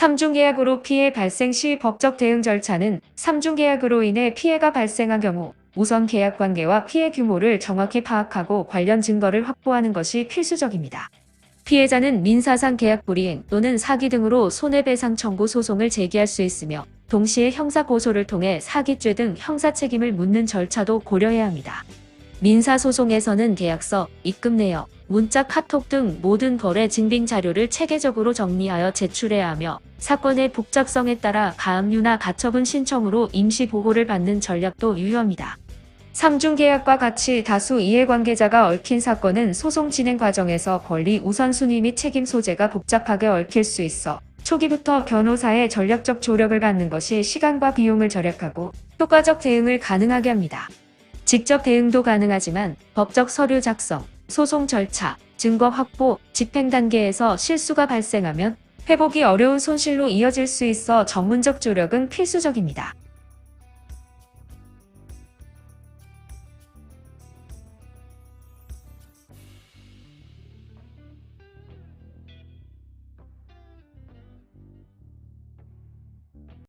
삼중계약으로 피해 발생 시 법적 대응 절차는 삼중계약으로 인해 피해가 발생한 경우 우선 계약 관계와 피해 규모를 정확히 파악하고 관련 증거를 확보하는 것이 필수적입니다. 피해자는 민사상 계약 불이행 또는 사기 등으로 손해배상 청구 소송을 제기할 수 있으며 동시에 형사고소를 통해 사기죄 등 형사 책임을 묻는 절차도 고려해야 합니다. 민사소송에서는 계약서, 입금 내역, 문자, 카톡 등 모든 거래 증빙 자료를 체계적으로 정리하여 제출해야 하며 사건의 복잡성에 따라 가압류나 가처분 신청으로 임시 보호를 받는 전략도 유효합니다. 삼중계약과 같이 다수 이해관계자가 얽힌 사건은 소송 진행 과정에서 권리 우선순위 및 책임 소재가 복잡하게 얽힐 수 있어 초기부터 변호사의 전략적 조력을 갖는 것이 시간과 비용을 절약하고 효과적 대응을 가능하게 합니다. 직접 대응도 가능하지만 법적 서류 작성, 소송 절차, 증거 확보, 집행 단계에서 실수가 발생하면 회복이 어려운 손실로 이어질 수 있어 전문적 조력은 필수적입니다.